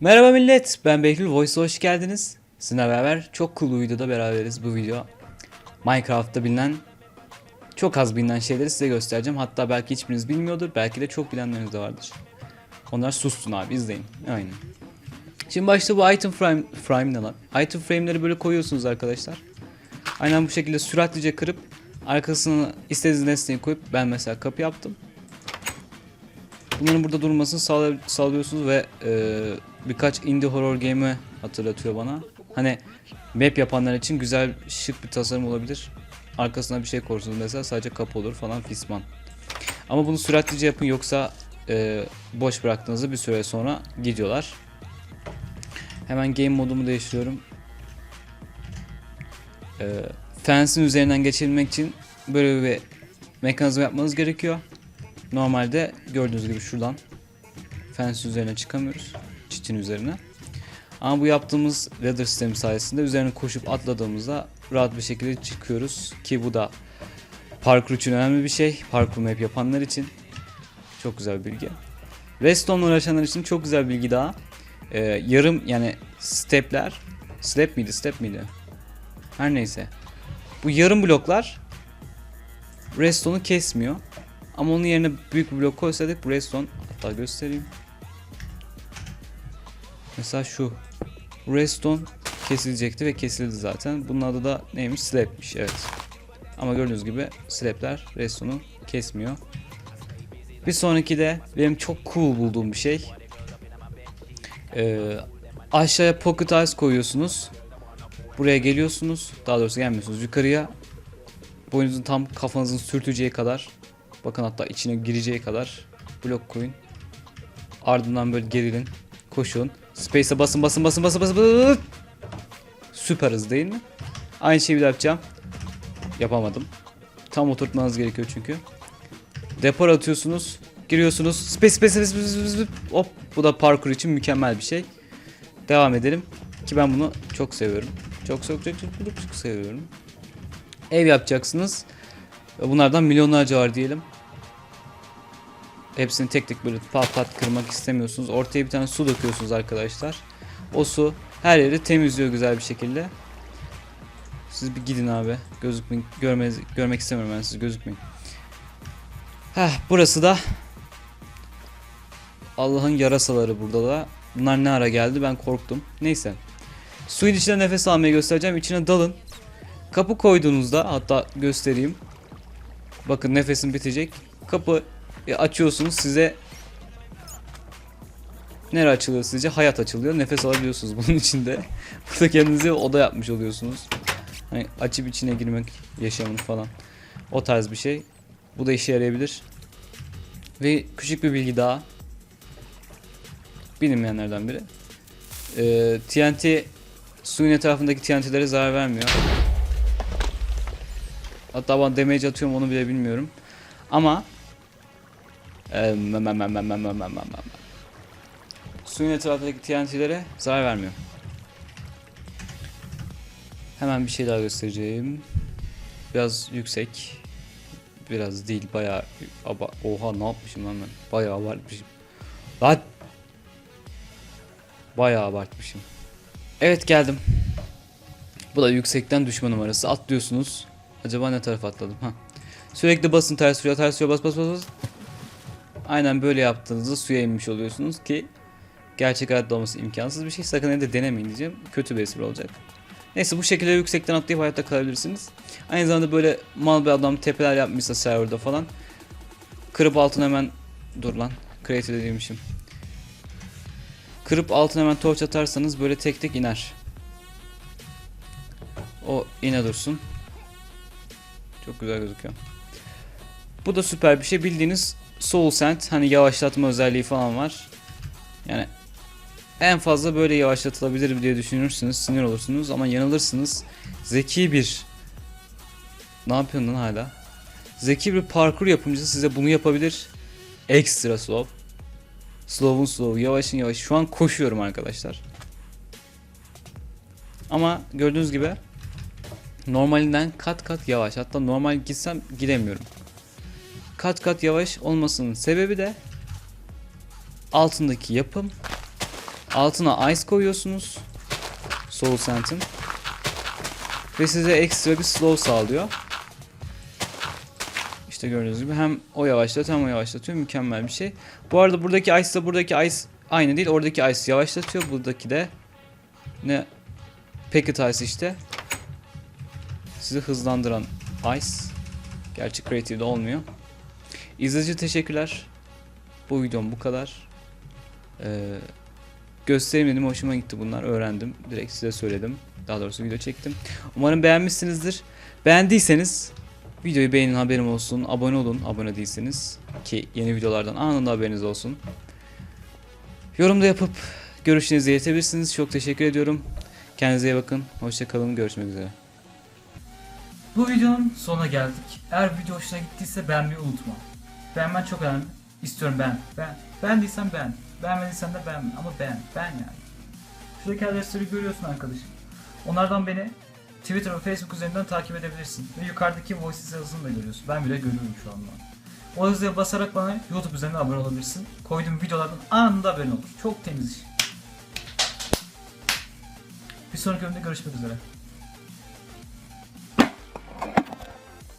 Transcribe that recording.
Merhaba millet, ben Behlül Voice'a hoş geldiniz. Sizinle beraber çok cool bir videoda beraberiz bu video. Minecraft'ta bilinen, çok az bilinen şeyleri size göstereceğim. Hatta belki hiçbiriniz bilmiyordur, belki de çok bilenleriniz de vardır. Onlar sustun abi, izleyin. Aynen. Şimdi başta bu item frame, frame ne lan? Item frame'leri böyle koyuyorsunuz arkadaşlar. Aynen bu şekilde süratlice kırıp arkasına istediğiniz nesneyi koyup ben mesela kapı yaptım. Bunların burada durmasını sağlıyorsunuz ve e, birkaç indie horror game'i hatırlatıyor bana. Hani map yapanlar için güzel şık bir tasarım olabilir. Arkasına bir şey korsunuz mesela sadece kapı olur falan fisman. Ama bunu süratlice yapın yoksa e, boş bıraktığınızda bir süre sonra gidiyorlar. Hemen game modumu değiştiriyorum. E, fence'in üzerinden geçebilmek için böyle bir mekanizma yapmanız gerekiyor. Normalde gördüğünüz gibi şuradan fence üzerine çıkamıyoruz. Çitin üzerine. Ama bu yaptığımız ladder sistemi sayesinde üzerine koşup atladığımızda rahat bir şekilde çıkıyoruz. Ki bu da parkur için önemli bir şey. Parkur map yapanlar için. Çok güzel bir bilgi. Redstone uğraşanlar için çok güzel bir bilgi daha. Ee, yarım yani stepler. Step miydi? Step miydi? Her neyse. Bu yarım bloklar redstone'u kesmiyor. Ama onun yerine büyük bir blok koysaydık redstone hatta göstereyim. Mesela şu redstone kesilecekti ve kesildi zaten. Bunun adı da neymiş? Slab'miş evet. Ama gördüğünüz gibi slab'ler redstone'u kesmiyor. Bir sonraki de benim çok cool bulduğum bir şey. Ee, aşağıya pocket ice koyuyorsunuz. Buraya geliyorsunuz. Daha doğrusu gelmiyorsunuz. Yukarıya boyunuzun tam kafanızın sürteceği kadar Bakın hatta içine gireceği kadar blok koyun. Ardından böyle gerilin. Koşun. Space'e basın basın basın basın basın. basın. Süper hız değil mi? Aynı şeyi bir yapacağım. Yapamadım. Tam oturtmanız gerekiyor çünkü. Depar atıyorsunuz. Giriyorsunuz. Space space space space, space. Hop bu da parkur için mükemmel bir şey. Devam edelim. Ki ben bunu çok seviyorum. Çok çok çok çok, çok, çok seviyorum. Ev yapacaksınız. Bunlardan milyonlarca var diyelim. Hepsini tek tek böyle pat pat kırmak istemiyorsunuz. Ortaya bir tane su döküyorsunuz arkadaşlar. O su her yeri temizliyor güzel bir şekilde. Siz bir gidin abi. Gözükmeyin. Görmez, görmek istemiyorum ben siz gözükmeyin. Heh, burası da Allah'ın yarasaları burada da. Bunlar ne ara geldi ben korktum. Neyse. Suyun içine nefes almayı göstereceğim. İçine dalın. Kapı koyduğunuzda hatta göstereyim. Bakın nefesim bitecek. Kapı açıyorsunuz size Nere açılıyor sizce? Hayat açılıyor. Nefes alabiliyorsunuz bunun içinde. Burada kendinize oda yapmış oluyorsunuz. Hani açıp içine girmek yaşamını falan. O tarz bir şey. Bu da işe yarayabilir. Ve küçük bir bilgi daha. Bilinmeyenlerden biri. Ee, TNT suyun etrafındaki TNT'lere zarar vermiyor. Hatta ben damage atıyorum onu bile bilmiyorum. Ama Suyun etrafındaki TNT'lere zarar vermiyor. Hemen bir şey daha göstereceğim. Biraz yüksek. Biraz değil bayağı oha ne yapmışım lan ben? Bayağı abartmışım. Lan Bayağı abartmışım. Evet geldim. Bu da yüksekten düşme numarası. Atlıyorsunuz. Acaba ne tarafa atladım? Ha. Sürekli basın ters suya ters suya bas bas bas bas. Aynen böyle yaptığınızda suya inmiş oluyorsunuz ki gerçek hayatta olması imkansız bir şey. Sakın evde denemeyin diyeceğim. Kötü bir espri olacak. Neyse bu şekilde yüksekten atlayıp hayatta kalabilirsiniz. Aynı zamanda böyle mal bir adam tepeler yapmışsa serverda falan. Kırıp altına hemen dur lan. Creative dediğimmişim. Kırıp altına hemen torch atarsanız böyle tek tek iner. O ine dursun. Çok güzel gözüküyor. Bu da süper bir şey. Bildiğiniz Soul Sand hani yavaşlatma özelliği falan var. Yani en fazla böyle yavaşlatılabilir diye düşünürsünüz. Sinir olursunuz ama yanılırsınız. Zeki bir ne yapıyorsun lan hala? Zeki bir parkur yapımcısı size bunu yapabilir. Ekstra slow. Slow'un slow. Yavaşın yavaş. Şu an koşuyorum arkadaşlar. Ama gördüğünüz gibi normalinden kat kat yavaş. Hatta normal gitsem gidemiyorum. Kat kat yavaş olmasının sebebi de altındaki yapım Altına ice koyuyorsunuz. Soul Sand'ın. Ve size ekstra bir slow sağlıyor. İşte gördüğünüz gibi hem o yavaşlatıyor hem o yavaşlatıyor. Mükemmel bir şey. Bu arada buradaki ice ile buradaki ice aynı değil. Oradaki ice yavaşlatıyor. Buradaki de ne packet ice işte. Sizi hızlandıran ice. Gerçi creative'de olmuyor. İzleyici teşekkürler. Bu videom bu kadar. Ee, göstereyim hoşuma gitti bunlar. Öğrendim. Direkt size söyledim. Daha doğrusu video çektim. Umarım beğenmişsinizdir. Beğendiyseniz videoyu beğenin haberim olsun. Abone olun abone değilseniz. Ki yeni videolardan anında haberiniz olsun. Yorum da yapıp görüşlerinizi iletebilirsiniz. Çok teşekkür ediyorum. Kendinize iyi bakın. Hoşçakalın. Görüşmek üzere. Bu videonun sonuna geldik. Eğer video hoşuna gittiyse beğenmeyi unutma. Beğenmen çok önemli. İstiyorum ben. Ben. Beğendiysen beğen. Beğenmediysen de beğenme. Ama beğen. Beğen yani. Şuradaki adresleri görüyorsun arkadaşım. Onlardan beni Twitter ve Facebook üzerinden takip edebilirsin. Ve yukarıdaki voices yazısını da görüyorsun. Ben bile görüyorum şu anda. O yazıya basarak bana YouTube üzerinden abone olabilirsin. Koyduğum videolardan anında haberin olur. Çok temiz iş. Bir sonraki bölümde görüşmek üzere.